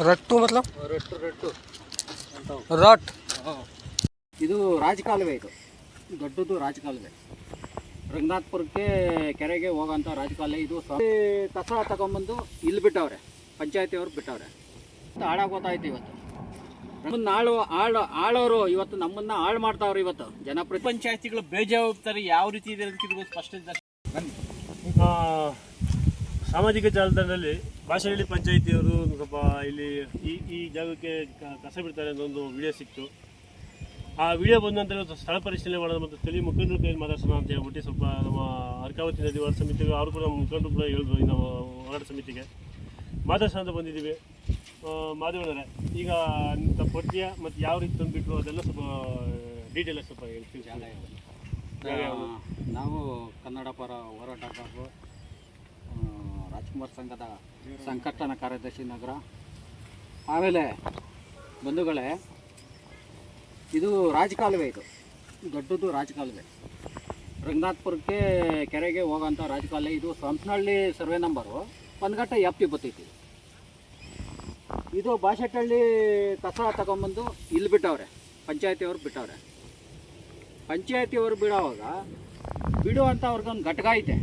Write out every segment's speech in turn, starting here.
ರಟ್ಟು ಮತ್ಲಬ್? ರಟ್ಟು ರಟ್ಟು. ರಟ್. ಇದು ರಾಜಕಾಲುವೆ ಇದು. ದೊಡ್ಡದು ರಾಜಕಾಲುವೆ. ರಂಗನಾಥ್ಪುರಕ್ಕೆ ಕೆರೆಗೆ ಹೋಗೋಂಥ ರಾಜಕಾಲುವೆ ಇದು. ಕಸ ತಗೊಂಬಂದು ಇಲ್ಲಿ ಬಿಟ್ಟವ್ರೆ. ಪಂಚಾಯತಿಯವ್ರು ಬಿಟ್ಟವ್ರೆ. ಹಾಳಾಗೋತಾಯ್ತು ಇವತ್ತು. ನಮ್ಮನ್ನ ಆಳು ಆಳು ಆಳೋರು ಇವತ್ತು ನಮ್ಮನ್ನ ಹಾಳು ಮಾಡ್ತಾವ್ರೆ ಇವತ್ತು. ಜನಪ್ರತಿ ಪಂಚಾಯತಿಗಳು ಬೇಜವಾಬ್ದಾರಿ ಯಾವ ರೀತಿ ಇದೆ ಅಂತ ಇದು ಸ್ಪಷ್ಟ ಆ, ಸಾಮಾಜಿಕ ಜಾಲತಾಣದಲ್ಲಿ ಭಾಷೆಹಳ್ಳಿ ಪಂಚಾಯಿತಿಯವರು ಸ್ವಲ್ಪ ಇಲ್ಲಿ ಈ ಈ ಜಾಗಕ್ಕೆ ಕ- ಕಸ ಬಿಡ್ತಾರೆ ಅಂತ ಒಂದು ವಿಡಿಯೋ ಸಿಕ್ತು. ಆ ವಿಡಿಯೋ ಬಂದ ನಂತರ ಸ್ಥಳ ಪರಿಶೀಲನೆ ಮಾಡೋದು ಮತ್ತು ಸ್ಥಳೀಯ ಮುಖಂಡರು ಕೈಯಲ್ಲಿ ಮಾತಾಡ್ಸೋಣ ಅಂತ ಹೇಳ್ಬಿಟ್ಟು ಸ್ವಲ್ಪ ನಮ್ಮ ಅರ್ಕಾವತಿ ನದಿ ಹೋರಾಟ ಸಮಿತಿಗೆ, ಅವರು ಕೂಡ ಮುಖಂಡರು ಕೂಡ ಹೇಳಿದ್ರು ನಮ್ಮ ಹೋರಾಟ ಸಮಿತಿಗೆ. ಮಾತಾಡ್ಸೋಣ ಅಂತ ಬಂದಿದ್ದೀವಿ. ಮಾದೇವನವರೇ ಈಗ ನಿಮ್ಮ ಪಟ್ಟಿಯ ಮತ್ತು ಯಾವ ರೀತಿ ತಂದುಬಿಟ್ರು ಅದೆಲ್ಲ ಸ್ವಲ್ಪ ಡೀಟೇಲ್ ಸ್ವಲ್ಪ ಹೇಳ್ತೀವಿ ನಾವು ಕನ್ನಡ ಪರ ಹೋರಾಟಗಾರರು ರಾಜ್ಕುಮಾರ್ ಸಂಘದ ಸಂಕಷ್ಟನ ಕಾರ್ಯದರ್ಶಿ ನಗರ. ಆಮೇಲೆ ಬಂಧುಗಳೇ, ಇದು ರಾಜಕಾಲುವೆ ಇದು. ದೊಡ್ಡದು ರಾಜಕಾಲುವೆ. ರಂಗನಾಥ್ಪುರಕ್ಕೆ ಕೆರೆಗೆ ಹೋಗೋಂಥ ರಾಜಕಾಲುವೆ. ಇದು ಸಂಸನಹಳ್ಳಿ ಸರ್ವೆ ನಂಬರು. ಒಂದು ಗಂಟೆ ಎಪ್ಪಿ ಬರ್ತೈತಿ ಇದು ಬಾಶೆಟ್ಟಹಳ್ಳಿ ಕಸ ತಗೊಂಬಂದು ಇಲ್ಲಿ ಬಿಟ್ಟವ್ರೆ. ಪಂಚಾಯತಿಯವ್ರು ಬಿಟ್ಟವ್ರೆ. ಪಂಚಾಯತಿಯವರು ಬಿಡೋವಾಗ ಬಿಡುವಂಥ ಅವ್ರಿಗೊಂದು ಘಟಕ ಐತೆ.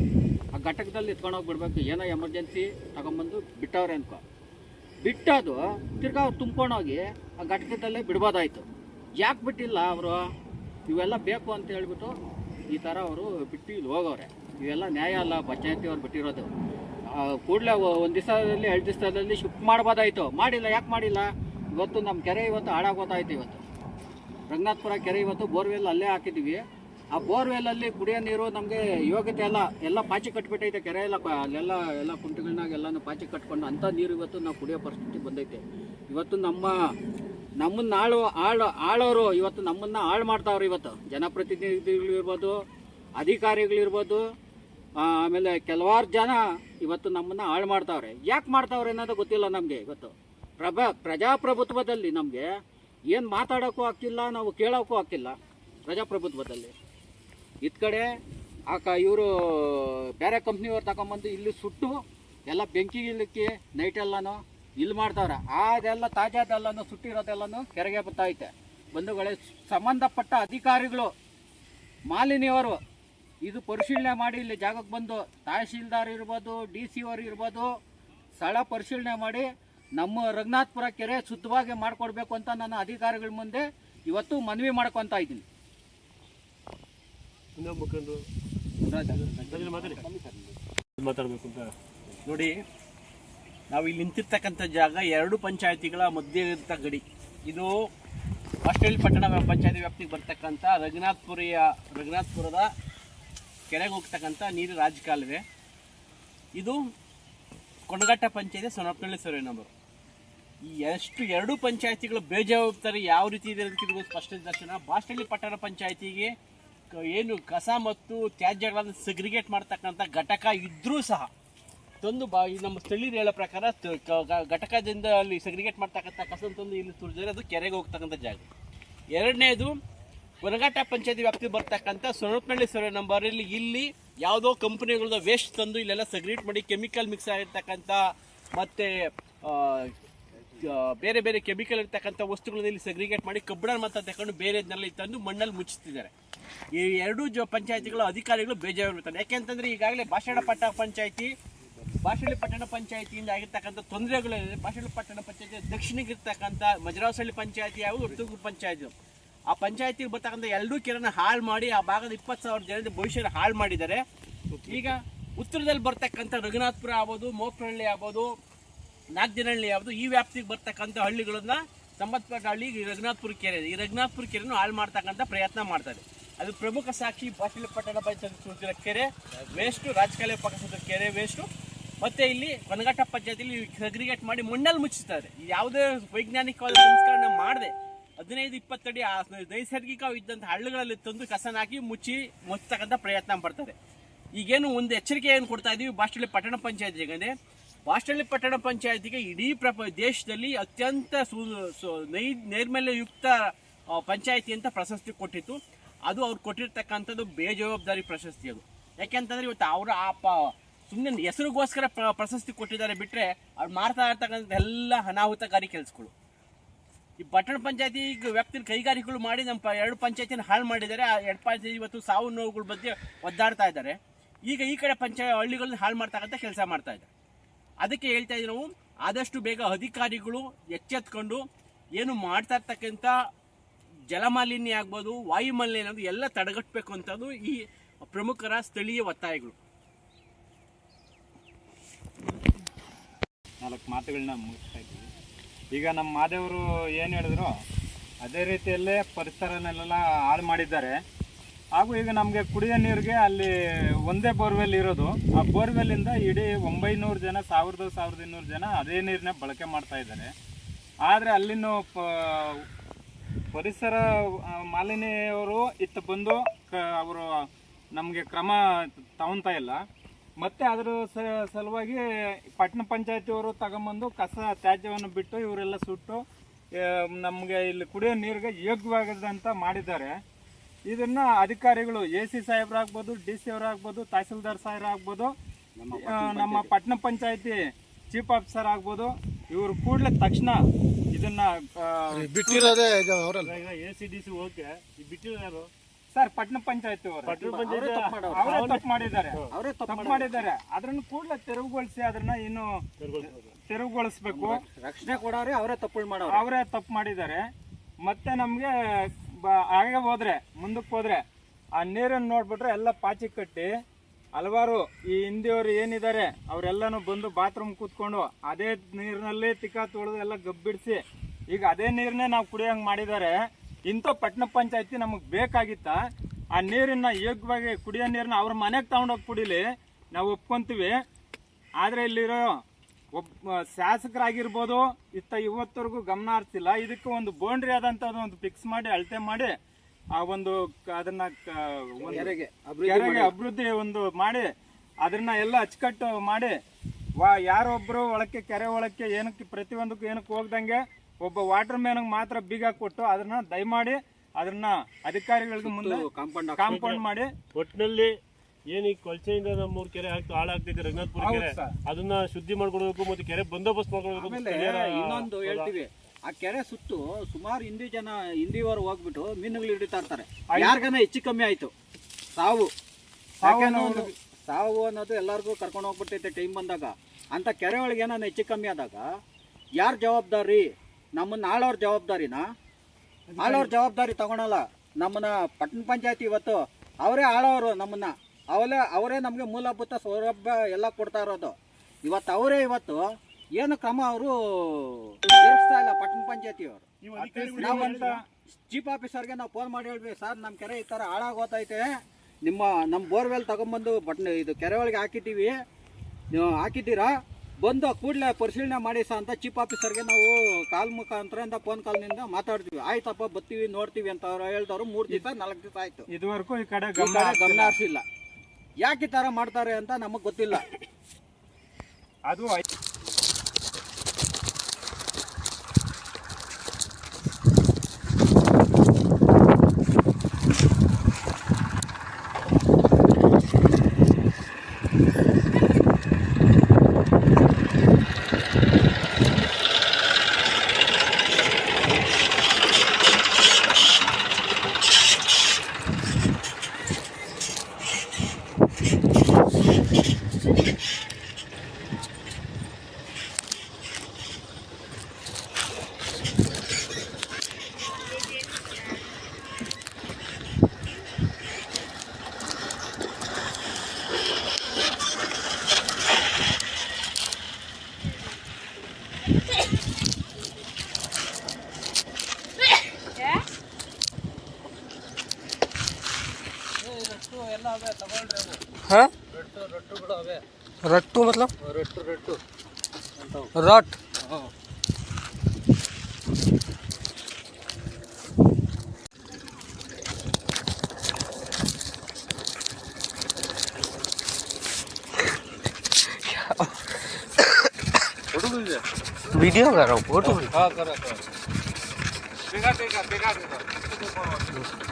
ಆ ಘಟಕದಲ್ಲಿ ಎತ್ಕೊಂಡೋಗಿ ಬಿಡಬೇಕು ಏನೋ ಎಮರ್ಜೆನ್ಸಿ ತಗೊಂಬಂದು ಬಿಟ್ಟವ್ರೆ ಅನ್ಕೋ. ಬಿಟ್ಟದು ತಿರ್ಗಾ ಅವ್ರು ತುಂಬ್ಕೊಂಡೋಗಿ ಆ ಘಟಕದಲ್ಲೇ ಬಿಡ್ಬೋದಾಯಿತು. ಯಾಕೆ ಬಿಟ್ಟಿಲ್ಲ ಅವರು? ಇವೆಲ್ಲ ಬೇಕು ಅಂತ ಹೇಳ್ಬಿಟ್ಟು ಈ ಥರ ಅವರು ಬಿಟ್ಟು ಇಲ್ಲಿ ಹೋಗವ್ರೆ. ಇವೆಲ್ಲ ನ್ಯಾಯ ಅಲ್ಲ ಪಂಚಾಯತಿಯವ್ರು ಬಿಟ್ಟಿರೋದು. ಕೂಡಲೇ ಒಂದು ದಿವಸದಲ್ಲಿ, ಎರಡು ದಿವಸದಲ್ಲಿ ಶಿಫ್ಟ್ ಮಾಡ್ಬೋದಾಯ್ತು. ಮಾಡಿಲ್ಲ, ಯಾಕೆ ಮಾಡಿಲ್ಲ? ಇವತ್ತು ನಮ್ಮ ಕೆರೆ ಇವತ್ತು ಹಾಳಾಗೋದಾಯ್ತು ಇವತ್ತು. ರಂಗನಾಥ್ಪುರ ಕೆರೆ ಇವತ್ತು ಬೋರ್ವೆಲ್ ಅಲ್ಲೇ ಹಾಕಿದ್ದೀವಿ ಆ ಬೋರ್ವೆಲ್ ಅಲ್ಲಿ ಕುಡಿಯೋ ನೀರು ನಮಗೆ ಯೋಗ್ಯತೆ ಎಲ್ಲ ಎಲ್ಲ ಪಾಚಿ ಕಟ್ಬಿಟ್ಟೈತೆ, ಕೆರೆ ಎಲ್ಲ ಅಲ್ಲೆಲ್ಲ ಎಲ್ಲ ಕುಂಟೆಗಳನ್ನಾಗ ಎಲ್ಲಾನು ಪಾಚಿ ಕಟ್ಕೊಂಡು ಅಂಥ ನೀರು ಇವತ್ತು ನಾವು ಕುಡಿಯೋ ಪರಿಸ್ಥಿತಿ ಬಂದೈತೆ. ಇವತ್ತು ನಮ್ಮ, ನಮ್ಮನ್ನ ಆಳು ಆಳು, ಆಳೋರು ಇವತ್ತು ನಮ್ಮನ್ನ ಹಾಳು ಮಾಡ್ತಾವ್ರೆ ಇವತ್ತು. ಜನಪ್ರತಿನಿಧಿಗಳಿರ್ಬೋದು, ಅಧಿಕಾರಿಗಳಿರ್ಬೋದು ಆಮೇಲೆ ಕೆಲವಾರು ಜನ ಇವತ್ತು ನಮ್ಮನ್ನ ಹಾಳು ಮಾಡ್ತಾವ್ರೆ. ಯಾಕೆ ಮಾಡ್ತಾವ್ರೆ ಅನ್ನೋದು ಗೊತ್ತಿಲ್ಲ ನಮಗೆ ಇವತ್ತು. ಪ್ರಭಾ, ಪ್ರಜಾಪ್ರಭುತ್ವದಲ್ಲಿ ನಮಗೆ ಏನು ಮಾತಾಡೋಕ್ಕೂ ಆಗ್ತಿಲ್ಲ ನಾವು ಕೇಳೋಕ್ಕೂ ಆಗ್ತಿಲ್ಲ ಪ್ರಜಾಪ್ರಭುತ್ವದಲ್ಲಿ. ಇತ್ ಕಡೆ ಆಕ ಇವರು ಬೇರೆ ಕಂಪ್ನಿಯವ್ರು ತಗೊಂಬಂದು ಇಲ್ಲಿ ಸುಟ್ಟು ಎಲ್ಲ ಬೆಂಕಿ ಇಲ್ಲಕ್ಕೆ ನೈಟ್ ಎಲ್ಲನೂ ಇಲ್ಲಿ ಮಾಡ್ತಾವ್ರೆ. ಅದೆಲ್ಲ ತಾಜಾದೆಲ್ಲನೂ ಸುಟ್ಟಿರೋದೆಲ್ಲನೂ ಕೆರೆಗೆ ಬರ್ತೈತೆ ಬಂಧುಗಳೇ, ಸಂಬಂಧಪಟ್ಟ ಅಧಿಕಾರಿಗಳು, ಮಾಲಿನಿಯವರು, ಇದು ಪರಿಶೀಲನೆ ಮಾಡಿ ಇಲ್ಲಿ ಜಾಗಕ್ಕೆ ಬಂದು, ತಹಶೀಲ್ದಾರ್ ಇರ್ಬೋದು, ಡಿ ಸಿ ಅವರು ಇರ್ಬೋದು, ಸ್ಥಳ ಪರಿಶೀಲನೆ ಮಾಡಿ ನಮ್ಮ ರಘುನಾಥ್ಪುರ ಕೆರೆ ಶುದ್ಧವಾಗಿ ಮಾಡಿಕೊಡ್ಬೇಕು ಅಂತ ನನ್ನ ಅಧಿಕಾರಿಗಳ ಮುಂದೆ ಇವತ್ತು ಮನವಿ ಮಾಡ್ಕೊತಾ ಇದ್ದೀನಿ. ಇನ್ನೊಬ್ಬ ಮುಖಂಡರು. ಮಾತಾಡಬೇಕು ಅಂತ. ನೋಡಿ, ನಾವು ಇಲ್ಲಿ ನಿಂತಿರ್ತಕ್ಕಂಥ ಜಾಗ ಎರಡು ಪಂಚಾಯತಿಗಳ ಮಧ್ಯೆ ಇರುವಂಥ ಗಡಿ. ಇದು ಆಸ್ಟ್ರೇಲಿ ಪಟ್ಟಣ ಪಂಚಾಯತಿ ವ್ಯಾಪ್ತಿಗೆ ಬರ್ತಕ್ಕಂಥ ರಘುನಾಥ್ಪುರಿಯ, ರಘುನಾಥ್ಪುರದ ಕೆರೆಗೆ ಹೋಗ್ತಕ್ಕಂಥ ನೀರು ರಾಜಕಾಲುವೆ. ಇದು ಕೊಣಗಟ್ಟ ಪಂಚಾಯತಿ ಸೊನಪನಹಳ್ಳಿ ಸರ್ವೆ ನಂಬರ್. ಈ ಎಷ್ಟು ಎರಡು ಪಂಚಾಯತಿಗಳು ಬೇಜವಾಬ್ದಾರಿ ಯಾವ ರೀತಿ ಇದೆ ಅಂತ ಸ್ಪಷ್ಟ ದರ್ಶನ. ಬಾಸ್ಟಳ್ಳಿ ಪಟ್ಟಣ ಪಂಚಾಯತಿಗೆ ಏನು ಕಸ ಮತ್ತು ತ್ಯಾಜ್ಯಗಳನ್ನು ಸೆಗ್ರಿಗೇಟ್ ಮಾಡ್ತಕ್ಕಂಥ ಘಟಕ ಇದ್ರೂ ಸಹ, ತಂದು ಬಾ ನಮ್ಮ ಸ್ಥಳೀಯರು ಹೇಳೋ ಪ್ರಕಾರ ಘಟಕದಿಂದ ಅಲ್ಲಿ ಸೆಗ್ರಿಗೇಟ್ ಮಾಡ್ತಕ್ಕಂಥ ಕಸ ತಂದು ಇಲ್ಲಿ ತುಳಿದ್ರೆ ಅದು ಕೆರೆಗೆ ಹೋಗ್ತಕ್ಕಂಥ ಜಾಗ. ಎರಡನೇದು ಹೊರಗಾಟ ಪಂಚಾಯತಿ ವ್ಯಾಪ್ತಿ ಬರ್ತಕ್ಕಂಥ ಸೊರಪನಹಳ್ಳಿ ಸರ್ವೆ ನಂಬರಲ್ಲಿ ಇಲ್ಲಿ ಯಾವುದೋ ಕಂಪ್ನಿಗಳದ್ದು ವೇಸ್ಟ್ ತಂದು ಇಲ್ಲೆಲ್ಲ ಸೆಗ್ರಿಗೇಟ್ ಮಾಡಿ ಕೆಮಿಕಲ್ ಮಿಕ್ಸ್ ಆಗಿರ್ತಕ್ಕಂಥ ಮತ್ತು ಬೇರೆ ಬೇರೆ ಕೆಮಿಕಲ್ ಇರ್ತಕ್ಕಂಥ ವಸ್ತುಗಳನ್ನ ಇಲ್ಲಿ ಸೆಗ್ರಿಗೇಟ್ ಮಾಡಿ ಕಬ್ಬಿಣ ಮಾತ್ರ ತಗೊಂಡು ಬೇರೆದನ್ನೆಲ್ಲ ತಂದು ಮಣ್ಣಲ್ಲಿ ಮುಚ್ಚುತ್ತಿದ್ದಾರೆ ಈ ಎರಡೂ ಜ ಪಂಚಾಯತಿಗಳ ಅಧಿಕಾರಿಗಳು ಬೇಜಾರಿರ್ತಾರೆ ಯಾಕೆಂತಂದ್ರೆ ಈಗಾಗಲೇ ಭಾಷಣ ಪಟ್ಟ ಪಂಚಾಯತಿ ಬಾಷಳ್ಳಿ ಪಟ್ಟಣ ಪಂಚಾಯತಿಯಿಂದ ಆಗಿರ್ತಕ್ಕಂಥ ತೊಂದರೆಗಳಿದೆ ಬಾಷಳ್ಳಿ ಪಟ್ಟಣ ಪಂಚಾಯತಿ ದಕ್ಷಿಣಕ್ಕೆ ಇರ್ತಕ್ಕಂಥ ಮಜರಾವಸಳ್ಳಿ ಪಂಚಾಯತಿ ಹಾಗೂ ಉತ್ತೂರು ಪಂಚಾಯತಿ. ಆ ಪಂಚಾಯತಿಗೆ ಬರ್ತಕ್ಕಂಥ ಎರಡೂ ಕೆರೆನ ಹಾಳು ಮಾಡಿ ಆ ಭಾಗದ ಇಪ್ಪತ್ತು ಸಾವಿರ ಜನದ ಭವಿಷ್ಯನ ಹಾಳು ಮಾಡಿದ್ದಾರೆ. ಈಗ ಉತ್ತರದಲ್ಲಿ ಬರ್ತಕ್ಕಂಥ ರಘುನಾಥ್ಪುರ ಆಗ್ಬೋದು ಮೋಪನಹಳ್ಳಿ ಆಗ್ಬೋದು ನಾಗದಿನಹಳ್ಳಿ ಯಾವುದು, ಈ ವ್ಯಾಪ್ತಿಗೆ ಬರ್ತಕ್ಕಂಥ ಹಳ್ಳಿಗಳನ್ನ ಸಂಬಂಧಪಟ್ಟ ಹಳ್ಳಿ ಈ ರಘುನಾಥ್ಪುರ ಕೆರೆ ಈ ರಘುನಾಥ್ಪುರ ಕೆರೆಯನ್ನು ಹಾಳು ಮಾಡ್ತಕ್ಕಂಥ ಪ್ರಯತ್ನ ಮಾಡ್ತಾರೆ ಅದು ಪ್ರಮುಖ ಸಾಕ್ಷಿ ಬಾಷಳ್ಳಿ ಪಟ್ಟಣ ಪಂಚಾಯತ್ ಸೂಚಿರ ಕೆರೆ ವೇಸ್ಟು ರಾಜಕಾಲ ಪಕ್ಕ ಕೆರೆ ವೇಸ್ಟು ಮತ್ತೆ ಇಲ್ಲಿ ಕೊನಘಟ್ಟ ಪಂಚಾಯತಿಲಿ ಸಗ್ರಿಗೇಟ್ ಮಾಡಿ ಮಣ್ಣಲ್ಲಿ ಮುಚ್ಚಿಸ್ತಾರೆ. ಯಾವುದೇ ವೈಜ್ಞಾನಿಕವಾದ ಸಂಸ್ಕರಣೆ ಮಾಡದೆ ಹದಿನೈದು, ಇಪ್ಪತ್ತಡಿ ಆ ನೈಸರ್ಗಿಕ ಇದ್ದಂಥ ಹಳ್ಳಿಗಳಲ್ಲಿ ತಂದು ಕಸನ ಹಾಕಿ ಮುಚ್ಚಿ ಮುಚ್ಚತಕ್ಕಂಥ ಪ್ರಯತ್ನ ಮಾಡ್ತಾರೆ. ಈಗೇನು ಒಂದು ಎಚ್ಚರಿಕೆ ಏನು ಕೊಡ್ತಾ ಇದೀವಿ ಬಾಸ್ಟಳ್ಳಿ ಪಟ್ಟಣ ಪಂಚಾಯತಿಗೆ ಬಾಸ್ಟಳ್ಳಿ ಪಟ್ಟಣ ಪಂಚಾಯತಿಗೆ ಇಡೀ ಪ್ರಪ ದೇಶದಲ್ಲಿ ಅತ್ಯಂತ ಸು ನೈ ನೈರ್ಮಲ್ಯಯುಕ್ತ ಪಂಚಾಯಿತಿ ಅಂತ ಪ್ರಶಸ್ತಿ ಕೊಟ್ಟಿತ್ತು. ಅದು ಅವ್ರು ಕೊಟ್ಟಿರ್ತಕ್ಕಂಥದ್ದು ಬೇಜವಾಬ್ದಾರಿ ಪ್ರಶಸ್ತಿ ಅದು. ಯಾಕೆಂತಂದರೆ ಇವತ್ತು ಅವರು ಆ ಪ ಸುಮ್ಮನೆ ಹೆಸರಿಗೋಸ್ಕರ ಪ್ರಶಸ್ತಿ ಕೊಟ್ಟಿದ್ದಾರೆ ಬಿಟ್ಟರೆ ಅವ್ರು ಮಾಡ್ತಾ ಇರ್ತಕ್ಕಂಥ ಎಲ್ಲ ಅನಾಹುತಕಾರಿ ಕೆಲಸಗಳು. ಈ ಪಟ್ಟಣ ಪಂಚಾಯತಿ ಈಗ ವ್ಯಕ್ತಿ ಕೈಗಾರಿಕೆಗಳು ಮಾಡಿ ನಮ್ಮ ಪ- ಎರಡು ಪಂಚಾಯತಿನ ಹಾಳು ಮಾಡಿದ್ದಾರೆ. ಆ ಎರಡು ಪಂಚಾಯತಿ ಇವತ್ತು ಸಾವು ನೋವುಗಳ ಬಗ್ಗೆ ಒದ್ದಾಡ್ತಾ ಇದ್ದಾರೆ. ಈಗ ಈ ಕಡೆ ಪಂಚಾಯ ಹಳ್ಳಿಗಳನ್ನ ಹಾಳು ಮಾಡ್ತಕ್ಕಂಥ ಕೆಲಸ ಮಾಡ್ತಾ ಇದ್ದಾರೆ. ಅದಕ್ಕೆ ಹೇಳ್ತಾ ಇದ್ದೀವಿ ನಾವು, ಆದಷ್ಟು ಬೇಗ ಅಧಿಕಾರಿಗಳು ಎಚ್ಚೆತ್ಕೊಂಡು ಏನು ಮಾಡ್ತಾ ಇರ್ತಕ್ಕಂಥ ಜಲಮಾಲಿನ್ಯ ಆಗ್ಬೋದು, ವಾಯುಮಾಲಿನ್ಯ ಅನ್ನೋದು ಎಲ್ಲ ತಡೆಗಟ್ಟಬೇಕು ಅಂತದ್ದು ಈ ಪ್ರಮುಖರ ಸ್ಥಳೀಯ ಒತ್ತಾಯಗಳು. ನಾಲ್ಕು ಮಾತುಗಳನ್ನ ಮುಗಿಸ್ತಾ ಇದ್ದೀವಿ ಈಗ ನಮ್ಮ ಮಾದೇವರು ಏನು ಹೇಳಿದ್ರು, ಅದೇ ರೀತಿಯಲ್ಲೇ ಪರಿಸರನೆಲ್ಲ ಹಾಳು ಮಾಡಿದ್ದಾರೆ. ಹಾಗೂ ಈಗ ನಮಗೆ ಕುಡಿಯೋ ನೀರಿಗೆ ಅಲ್ಲಿ ಒಂದೇ ಬೋರ್ವೆಲ್ ಇರೋದು. ಆ ಬೋರ್ವೆಲ್ಲಿಂದ ಇಡೀ ಒಂಬೈನೂರು ಜನ, ಸಾವಿರದ ಸಾವಿರದ ಇನ್ನೂರು ಜನ ಅದೇ ನೀರನ್ನ ಬಳಕೆ ಮಾಡ್ತಾ ಇದ್ದಾರೆ. ಆದರೆ ಅಲ್ಲಿನ ಪರಿಸರ ಮಾಲಿನ್ಯವರು ಇತ್ತು ಬಂದು ಅವರು ನಮಗೆ ಕ್ರಮ ತಗೊತಾ ಇಲ್ಲ. ಮತ್ತೆ ಅದರ ಸಲುವಾಗಿ ಪಟ್ಟಣ ಪಂಚಾಯತಿಯವರು ತಗೊಂಬಂದು ಕಸ ತ್ಯಾಜ್ಯವನ್ನು ಬಿಟ್ಟು ಇವರೆಲ್ಲ ಸುಟ್ಟು ನಮಗೆ ಇಲ್ಲಿ ಕುಡಿಯೋ ನೀರಿಗೆ ಯೋಗ್ಯವಾಗದಂತ ಮಾಡಿದ್ದಾರೆ. ಇದನ್ನ ಅಧಿಕಾರಿಗಳು ಎ ಸಿ ಸಾಹೇಬ್ರಾಗ್ಬೋದು ಡಿ ಸಿ ಅವರಾಗ್ಬೋದು ತಹಸೀಲ್ದಾರ್ ಸಾಹೇಬ್ ಆಗ್ಬೋದು ನಮ್ಮ ಪಟ್ಟಣ ಪಂಚಾಯತಿ ಚೀಫ್ ಆಫೀಸರ್ ಆಗ್ಬೋದು ಇವರು ಕೂಡಲೇ ತಕ್ಷಣ ಇದನ್ನ ಬಿಟ್ಟಿರೋದೇ A C D C okay ಬಿಟ್ಟಿರೋ ಬಿಟ್ಟಿರೋದು ಯಾರು? ಸರ್ ಪಟ್ಟಣ ಪಂಚಾಯತಿ ಅವರು. ಪಟ್ಟಣ ಅವರೇ ಪಂಚಾಯತ್ ತಪ್ಪು ಮಾಡಿದ್ದಾರೆ. ಅವರೇ ತಪ್ಪು ತಪ್ಪು ಮಾಡಿದ್ದಾರೆ. ಅದನ್ನ ಕೂಡಲೇ ತೆರವುಗೊಳಿಸಿ ಅದನ್ನ ಇನ್ನು ತೆರವುಗೊಳಿಸ್ಬೇಕು. ರಕ್ಷಣೆ ಕೊಡೋರೆ ಅವರೇ ತಪ್ಪು ಮಾಡೋರು ಅವರೇ ತಪ್ಪು ಮಾಡಿದ್ದಾರೆ. ಮತ್ತೆ ನಮಗೆ ಹಾಗೆ ಹೋದ್ರೆ, ಮುಂದಕ್ಕೆ ಹೋದ್ರೆ, ಆ ನೀರನ್ನು ನೋಡ್ಬಿಟ್ರೆ ಎಲ್ಲ ಪಾಚಿ ಕಟ್ಟಿ, ಹಲವಾರು ಈ ಹಿಂದಿಯವರು ಏನಿದ್ದಾರೆ, ಅವರೆಲ್ಲನೂ ಬಂದು ಬಾತ್ರೂಮ್ ಕೂತ್ಕೊಂಡು ಅದೇ ನೀರಿನಲ್ಲಿ ತಿಕ್ಕ ತೊಳೆದು ಎಲ್ಲ ಗಬ್ಬಿಡಿಸಿ, ಈಗ ಅದೇ ನೀರನ್ನೇ ನಾವು ಕುಡಿಯೋಂಗೆ ಮಾಡಿದ್ದಾರೆ, ಇಂಥ ಪಟ್ಟಣ ಪಂಚಾಯತಿ ನಮಗೆ ಬೇಕಾಗಿತ್ತ? ಆ ನೀರನ್ನ ಯೋಗ್ಯವಾಗಿ ಕುಡಿಯೋ ನೀರನ್ನ ಅವ್ರ ಮನೆಗೆ ತಗೊಂಡೋಗಿ ಕುಡಿಲಿ, ನಾವು ಒಪ್ಕೊತೀವಿ. ಆದರೆ ಇಲ್ಲಿರೋ ಒಬ್ಬ ಶಾಸಕರಾಗಿರ್ಬೋದು ಇತ್ತ ಇವತ್ತವರೆಗೂ ಗಮನ ಹರಿಸಿಲ್ಲ. ಇದಕ್ಕೆ ಒಂದು ಬೌಂಡ್ರಿ ಆದಂತ ಒಂದು ಫಿಕ್ಸ್ ಮಾಡಿ ಅಳತೆ ಮಾಡಿ ಆ ಒಂದು ಕ- ಅದನ್ನ ಕ- ಒಂದು ಕೆರೆಗೆ ಅಭಿವೃದ್ಧಿ ಕೆರೆಗೆ ಅಭಿವೃದ್ಧಿ ಒಂದು ಮಾಡಿ ಅದನ್ನ ಎಲ್ಲ ಅಚ್ಚುಕಟ್ಟು ಮಾಡಿ ವಾ ಯಾರೊಬ್ರು ಒಳಕ್ಕೆ ಕೆರೆ ಒಳಕ್ಕೆ ಏನಕ್ಕೆ ಪ್ರತಿಯೊಂದಕ್ಕೂ ಏನಕ್ಕೆ ಹೋಗ್ದಂಗೆ ಒಬ್ಬ ವಾಟರ್ ಮ್ಯಾನ್ಗೆ ಮಾತ್ರ ಬೀಗ ಕೊಟ್ಟು ಅದನ್ನ ದಯಮಾಡಿ ಅದನ್ನ ಅಧಿಕಾರಿಗಳಿಗೆ ಮುಂದೆ ಕಾಂಪೌಂಡ್ ಕಾಂಪೌಂಡ್ ಮಾಡಿ. ಒಟ್ಟಿನಲ್ಲಿ ಏನ್ ಈ ನಮ್ಮ ಮೂರ್ ಕೆರೆ ಆಗ್ತಾ ಹಾಳಾಗ್ತಿದೆ ರಘುನಾಥ್ಪುರ ಕೆರೆ? ಅದನ್ನ ಶುದ್ಧಿ ಮಾಡ್ಕೊಡ್ಬೇಕು ಮತ್ತೆ ಕೆರೆ ಬಂದೋಬಸ್ತ್ ಮಾಡ್ಕೊಡ್ಬೇಕು ಅಂತ ಆಮೇಲೆ ಸ್ಥಳೀಯರ ಇನ್ನೊಂದು ಹೇಳ್ತೀವಿ. ಆ ಕೆರೆ ಸುತ್ತು ಸುಮಾರು ಹಿಂದಿ ಜನ ಹಿಂದಿಯವರು ಹೋಗ್ಬಿಟ್ಟು ಮೀನುಗಳು ಹಿಡಿತಾ ಇರ್ತಾರೆ. ಯಾರಿಗನ ಹೆಚ್ಚು ಕಮ್ಮಿ ಆಯ್ತು? ಸಾವು. ಸಾವು ಅನ್ನೋದು- ಒಂದು ಸಾವು ಅನ್ನೋದು ಎಲ್ಲರಿಗೂ ಕರ್ಕೊಂಡು ಹೋಗ್ಬಿಟ್ಟೈತೆ ಟೈಮ್ ಬಂದಾಗ. ಅಂತ ಕೆರೆ ಒಳಗೆ ಏನಾನ ಹೆಚ್ಚು ಕಮ್ಮಿ ಆದಾಗ ಯಾರು ಜವಾಬ್ದಾರಿ? ನಮ್ಮನ್ನ ಆಳೋರ್ ಜವಾಬ್ದಾರಿನ? ಆಳೋರ್ ಜವಾಬ್ದಾರಿ ತಗೊಳಲ್ಲ. ನಮ್ಮನ್ನ ಪಟ್ಟಣ ಪಂಚಾಯತಿ ಇವತ್ತು ಅವರೇ ಆಳೋರು ನಮ್ಮನ್ನ. ಅವರೇ ಅವರೇ ನಮಗೆ ಮೂಲಭೂತ ಸೌಲಭ್ಯ ಎಲ್ಲ ಕೊಡ್ತಾ ಇರೋದು. ಇವತ್ತು ಅವರೇ ಇವತ್ತು ಏನು ಕ್ರಮ ಅವರು ಜರುಗಿಸ್ತಾ ಇಲ್ಲ ಪಟ್ಟಣ ಪಂಚಾಯತಿಯವರು. ನಾವಂತ ಚೀಫ್ ಆಫೀಸರ್ಗೆ ನಾವು ಫೋನ್ ಮಾಡಿ ಹೇಳ್ವಿ ಸರ್ ನಮ್ಮ ಕೆರೆ ಈ ಥರ ಹಾಳಾಗೋತೈತೆ. ನಿಮ್ಮ ನಮ್ಮ ಬೋರ್ವೆಲ್ ತಗೊಂಬಂದು ಬಟ್ನ ಇದು ಕೆರೆ ಒಳಗೆ ಹಾಕಿದ್ದೀವಿ. ನೀವು ಹಾಕಿದ್ದೀರಾ? ಬಂದು ಕೂಡಲೇ ಪರಿಶೀಲನೆ ಮಾಡಿ ಸರ್ ಅಂತ ಚೀಫ್ ಆಫೀಸರ್ಗೆ ನಾವು ಕಾಲ್ ಮುಖಾಂತರದಿಂದ ಫೋನ್ ಕಾಲ್ನಿಂದ ಮಾತಾಡ್ತೀವಿ. ಆಯ್ತಪ್ಪ ಬರ್ತೀವಿ ನೋಡ್ತೀವಿ ಅಂತ ಅವ್ರು ಹೇಳ್ದವ್ರು ಮೂರು ದಿವಸ ನಾಲ್ಕು ದಿವಸ ಆಯಿತು. ಇದುವರೆಗೂ ಈ ಕಡೆ ಗಮನ ಕಡೆ ಗಮನ ಹರಿಸಿಲ್ಲ. ಯಾಕೆ ಈ ಥರ ಮಾಡ್ತಾರೆ ಅಂತ ನಮಗೆ ಗೊತ್ತಿಲ್ಲ. ಅದು रट। वीडियो कर रहा हूँ फ़ोटो। हाँ करा करा। देखा देखा देखा देखा।